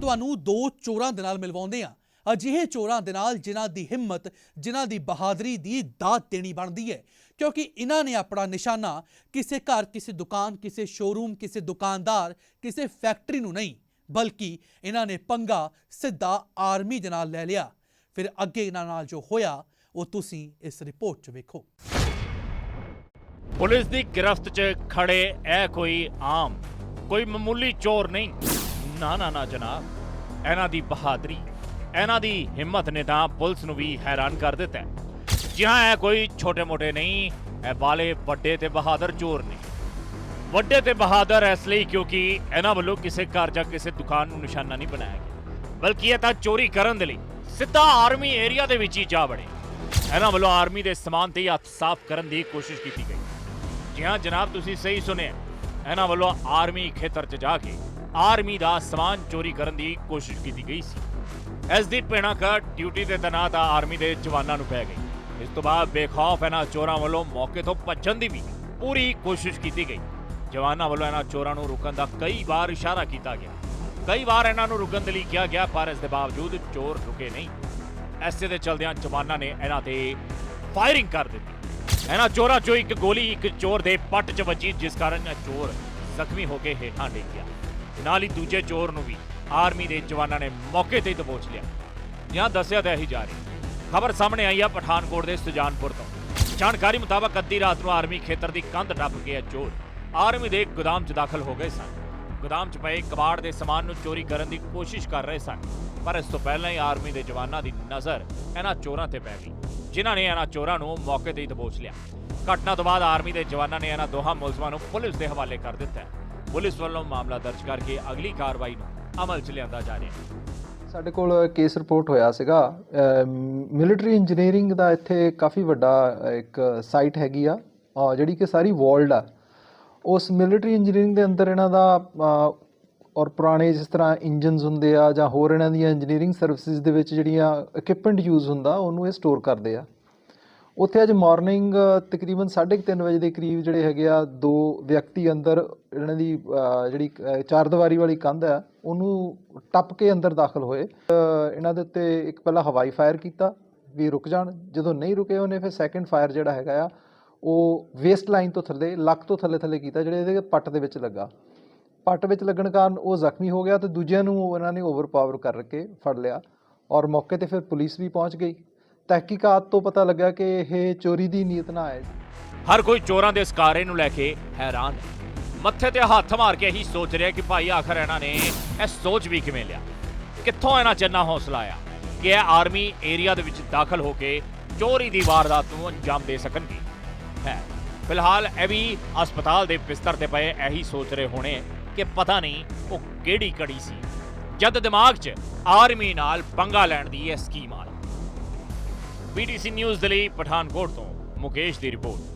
ਤੁਹਾਨੂੰ ਦੋ ਚੋਰਾਂ ਦੇ ਨਾਲ ਮਿਲਵਾਉਂਦੇ ਹਾਂ। ਅਜਿਹੇ ਚੋਰਾਂ ਦੇ ਨਾਲ ਜਿਨ੍ਹਾਂ ਦੀ ਹਿੰਮਤ, ਜਿਨ੍ਹਾਂ ਦੀ ਬਹਾਦਰੀ ਦੀ ਦਾਤ ਦੇਣੀ ਬਣਦੀ ਹੈ। ਕਿਉਂਕਿ ਇਹਨਾਂ ਨੇ ਆਪਣਾ ਨਿਸ਼ਾਨਾ ਕਿਸੇ ਘਰ, ਕਿਸੇ ਦੁਕਾਨ, ਕਿਸੇ ਸ਼ੋਰੂਮ ਕਿਸੇ ਦੁਕਾਨਦਾਰ, ਕਿਸੇ ਫੈਕਟਰੀ ਨੂੰ ਨਹੀਂ, ਬਲਕਿ ਇਹਨਾਂ ਨੇ ਪੰਗਾ ਸਿੱਧਾ ਆਰਮੀ ਦੇ ਨਾਲ ਲੈ ਲਿਆ। ਫਿਰ ਅੱਗੇ ਇਹਨਾਂ ਨਾਲ ਜੋ ਹੋਇਆ, ਉਹ ਤੁਸੀਂ ਇਸ ਰਿਪੋਰਟ 'ਚ ਵੇਖੋ। ਪੁਲਿਸ ਦੀ ਗ੍ਰਿਫਤ 'ਚ ਖੜੇ ਇਹ ਕੋਈ ਆਮ, ਕੋਈ ਮਾਮੂਲੀ ਚੋਰ ਨਹੀਂ। ਨਾ ਨਾ ਨਾ ਜਨਾਬ। ਇਹਨਾਂ ਦੀ ਬਹਾਦਰੀ, ਇਹਨਾਂ ਦੀ ਹਿੰਮਤ ਨੇ ਤਾਂ ਪੁਲਿਸ ਨੂੰ ਵੀ ਹੈਰਾਨ ਕਰ ਦਿੱਤਾ ਹੈ। ਜੀ ਹਾਂ, ਇਹ ਕੋਈ ਛੋਟੇ-ਮੋਟੇ ਨਹੀਂ, ਇਹ ਵਾਲੇ ਵੱਡੇ ਤੇ ਬਹਾਦਰ ਚੋਰ ਨੇ। ਵੱਡੇ ਤੇ ਬਹਾਦਰ ਇਸ ਲਈ ਕਿਉਂਕਿ ਇਹਨਾਂ ਵੱਲੋਂ ਕਿਸੇ ਘਰ ਜਾਂ ਕਿਸੇ ਦੁਕਾਨ ਨੂੰ ਨਿਸ਼ਾਨਾ ਨਹੀਂ ਬਣਾਇਆ ਗਿਆ। ਬਲਕਿ ਇਹ ਤਾਂ ਚੋਰੀ ਕਰਨ ਦੇ ਲਈ ਸਿੱਧਾ ਆਰਮੀ ਏਰੀਆ ਦੇ ਵਿੱਚ ਹੀ ਜਾ ਵੜੇ। ਇਹਨਾਂ ਵੱਲੋਂ ਆਰਮੀ ਦੇ ਸਮਾਨ ਤੇ ਹੱਥ ਸਾਫ਼ ਕਰਨ ਦੀ ਕੋਸ਼ਿਸ਼ ਕੀਤੀ ਗਈ। ਜੀ ਹਾਂ, ਜਨਾਬ, ਤੁਸੀਂ ਸਹੀ ਸੁਣਿਆ। ਇਹਨਾਂ ਵੱਲੋਂ ਆਰਮੀ ਖੇਤਰ 'ਚ ਜਾ ਕੇ ਆਰਮੀ ਦਾ ਸਮਾਨ ਚੋਰੀ ਕਰਨ ਦੀ ਕੋਸ਼ਿਸ਼ ਕੀਤੀ ਗਈ ਸੀ। ਇਸ ਦੀ ਭਿਣਕ ਡਿਊਟੀ ਤੇ ਤੈਨਾਤ ਆਰਮੀ ਦੇ ਜਵਾਨਾਂ ਨੂੰ ਪੈ ਗਈ। ਇਸ ਤੋਂ ਬਾਅਦ ਬੇਖੌਫ ਇਹਨਾਂ ਚੋਰਾਂ ਵੱਲੋਂ ਮੌਕੇ ਤੋਂ ਭੱਜਣ ਦੀ ਵੀ ਪੂਰੀ ਕੋਸ਼ਿਸ਼ ਕੀਤੀ ਗਈ। ਜਵਾਨਾਂ ਵੱਲੋਂ ਇਹਨਾਂ ਚੋਰਾਂ ਨੂੰ ਰੁਕਣ ਦਾ ਕਈ ਵਾਰ ਇਸ਼ਾਰਾ ਕੀਤਾ ਗਿਆ। ਕਈ ਵਾਰ ਇਹਨਾਂ ਨੂੰ ਰੁਕਣ ਦੇ ਲਈ ਕਿਹਾ ਗਿਆ, ਪਰ ਇਸ ਦੇ ਬਾਵਜੂਦ ਚੋਰ ਰੁਕੇ ਨਹੀਂ। ਐਸੇ ਦੇ ਚਲਦਿਆਂ ਜਵਾਨਾਂ ਨੇ ਇਹਨਾਂ ਤੇ ਫਾਇਰਿੰਗ ਕਰ ਦਿੱਤੀ। ਇਹਨਾਂ ਚੋਰਾਂ ਚੋਂ ਇੱਕ ਗੋਲੀ, ਇੱਕ ਚੋਰ ਦੇ ਪੱਟ 'ਚ ਵੱਜੀ, ਜਿਸ ਕਾਰਨ ਇਹ ਚੋਰ ਜ਼ਖਮੀ ਹੋ ਕੇ ਹੇਠਾਂ ਡਿੱਗ ਗਿਆ। ਨਾਲ ਹੀ ਦੂਜੇ ਚੋਰ ਨੂੰ ਵੀ ਆਰਮੀ ਦੇ ਜਵਾਨਾਂ ਨੇ ਮੌਕੇ ਤੇ ਹੀ ਦਬੋਚ ਲਿਆ। ਜਾਂ ਦੱਸਿਆ ਤਾਂ ਇਹੀ ਜਾ ਰਹੀ। ਖਬਰ ਸਾਹਮਣੇ ਆਈ ਆ ਪਠਾਨਕੋਟ ਦੇ ਸੁਜਾਨਪੁਰ ਤੋਂ। ਜਾਣਕਾਰੀ ਮੁਤਾਬਕ ਅੱਧੀ ਰਾਤ ਨੂੰ ਆਰਮੀ ਖੇਤਰ ਦੀ ਕੰਧ ਟੱਪ ਕੇ ਇਹ ਚੋਰ ਆਰਮੀ ਦੇ ਗੋਦਾਮ 'ਚ ਦਾਖਲ ਹੋ ਗਏ ਸਨ। ਗੋਦਾਮ 'ਚ ਪਏ ਕਬਾੜ ਦੇ ਸਮਾਨ ਨੂੰ ਚੋਰੀ ਕਰਨ ਦੀ ਕੋਸ਼ਿਸ਼ ਕਰ ਰਹੇ ਸਨ, ਪਰ ਇਸ ਤੋਂ ਪਹਿਲਾਂ ਹੀ ਆਰਮੀ ਦੇ ਜਵਾਨਾਂ ਦੀ ਨਜ਼ਰ ਇਹਨਾਂ ਚੋਰਾਂ ਤੇ ਪੈ ਗਈ, ਜਿਨ੍ਹਾਂ ਨੇ ਇਹਨਾਂ ਚੋਰਾਂ ਨੂੰ ਮੌਕੇ ਤੇ ਹੀ ਦਬੋਚ ਲਿਆ। ਘਟਨਾ ਤੋਂ ਬਾਅਦ ਆਰਮੀ ਦੇ ਜਵਾਨਾਂ ਨੇ ਇਹਨਾਂ ਦੋਹਾਂ ਮੁਲਜ਼ਮਾਂ ਨੂੰ ਪੁਲਿਸ ਦੇ ਹਵਾਲੇ ਕਰ ਦਿੱਤਾ। ਪੁਲਿਸ ਵੱਲੋਂ ਮਾਮਲਾ ਦਰਜ ਕਰਕੇ ਅਗਲੀ ਕਾਰਵਾਈ ਨੂੰ ਅਮਲ 'ਚ ਲਿਆਂਦਾ ਜਾ ਰਿਹਾ ਹੈ। ਸਾਡੇ ਕੋਲ ਕੇਸ ਰਿਪੋਰਟ ਹੋਇਆ ਸੀਗਾ। ਮਿਲਟਰੀ ਇੰਜੀਨੀਅਰਿੰਗ ਦਾ ਇੱਥੇ ਕਾਫੀ ਵੱਡਾ ਇੱਕ ਸਾਈਟ ਹੈਗੀ ਆ। ਜਿਹੜੀ ਕਿ ਸਾਰੀ ਵਰਲਡ ਆ। ਉਸ ਮਿਲਟਰੀ ਇੰਜੀਨੀਅਰਿੰਗ ਦੇ ਅੰਦਰ ਇਹਨਾਂ ਦਾ ਔਰ ਪੁਰਾਣੇ ਜਿਸ ਤਰ੍ਹਾਂ ਇੰਜਨਸ ਹੁੰਦੇ ਆ ਜਾਂ ਹੋਰ ਇਹਨਾਂ ਦੀਆਂ ਇੰਜੀਨੀਅਰਿੰਗ ਸਰਵਿਸਿਜ਼ ਦੇ ਵਿੱਚ ਜਿਹੜੀਆਂ ਇਕਵਿਪਮੈਂਟ ਯੂਜ਼ ਹੁੰਦਾ, ਉਹਨੂੰ ਇਹ ਸਟੋਰ ਕਰਦੇ ਆ। ਉੱਥੇ ਅੱਜ ਮਾਰਨਿੰਗ ਤਕਰੀਬਨ 3:30 ਵਜੇ ਦੇ ਕਰੀਬ ਜਿਹੜੇ ਹੈਗੇ ਆ ਦੋ ਵਿਅਕਤੀ ਅੰਦਰ ਇਹਨਾਂ ਦੀ ਜਿਹੜੀ ਅਹ, ਚਾਰ ਦੀਵਾਰੀ ਵਾਲੀ ਕੰਧ ਆ ਉਹਨੂੰ ਟੱਪ ਕੇ ਅੰਦਰ ਦਾਖਲ ਹੋਏ। ਇਹਨਾਂ ਦੇ ਉੱਤੇ ਇੱਕ ਪਹਿਲਾਂ ਹਵਾਈ ਫਾਇਰ ਕੀਤਾ ਵੀ ਰੁਕ ਜਾਣ। ਜਦੋਂ ਨਹੀਂ ਰੁਕੇ ਉਹਨੇ ਫਿਰ ਸੈਕੰਡ ਫਾਇਰ ਜਿਹੜਾ ਹੈਗਾ ਆ ਉਹ ਵੇਸਟ ਲਾਈਨ ਤੋਂ ਥੱਲੇ ਲੱਕ ਤੋਂ ਥੱਲੇ ਥੱਲੇ ਕੀਤਾ ਜਿਹੜੇ ਇਹਦੇ ਪੱਟ ਦੇ ਵਿੱਚ ਲੱਗਾ। ਪੱਟ ਵਿੱਚ ਲੱਗਣ ਕਾਰਨ ਉਹ ਜ਼ਖਮੀ ਹੋ ਗਿਆ ਤੇ ਦੂਜਿਆਂ ਨੂੰ ਉਹਨਾਂ ਨੇ ਓਵਰਪਾਵਰ ਕਰਕੇ ਫੜ ਲਿਆ ਔਰ ਮੌਕੇ ਤੇ ਫਿਰ ਪੁਲਿਸ ਵੀ ਪਹੁੰਚ ਗਈ। ਤਹਿਕੀਕਾਤ ਤੋਂ ਪਤਾ ਲੱਗਾ ਕਿ ਇਹ ਚੋਰੀ ਦੀ ਨੀਅਤ ਨਾਲ ਆਏ ਹਰ ਕੋਈ ਚੋਰਾਂ ਦੇ ਸਕਾਰੇ ਨੂੰ ਲੈ ਕੇ ਹੈਰਾਨ ਹੈ। ਮੱਥੇ ਤੇ ਹੱਥ ਮਾਰ ਕੇ ਇਹੀ ਸੋਚ ਰਿਹਾ ਕਿ ਭਾਈ ਆਖਰ ਇਹਨਾਂ ਨੇ ਇਹ ਸੋਚ ਵੀ ਕਿਵੇਂ ਲਿਆ? ਕਿੱਥੋਂ ਇਹਨਾਂ ਚ ਇੰਨਾ ਹੌਸਲਾ ਆਇਆ ਕਿ ਇਹ ਆਰਮੀ ਏਰੀਆ ਦੇ ਵਿੱਚ ਦਾਖਲ ਹੋ ਕੇ ਚੋਰੀ ਦੀ ਵਾਰਦਾਤ ਨੂੰ ਅੰਜਾਮ ਦੇ ਸਕਣਗੇ? ਹੈ ਫਿਲਹਾਲ ਇਹ ਵੀ ਹਸਪਤਾਲ ਦੇ ਬਿਸਤਰ ਤੇ ਪਏ ਇਹੀ ਸੋਚ ਰਹੇ ਹੋਣੇ ਕਿ ਪਤਾ ਨਹੀਂ ਉਹ ਕਿਹੜੀ ਕੜੀ ਸੀ। ਜਦ ਦਿਮਾਗ 'ਚ ਆਰਮੀ ਨਾਲ ਪੰਗਾ ਲੈਣ ਦੀ ਇਹ ਸਕੀਮ ਆ BTC ਨਿਊਜ਼ ਦੇ ਲਈ ਪਠਾਨਕੋਟ ਤੋਂ ਮੁਕੇਸ਼ ਦੀ ਰਿਪੋਰਟ।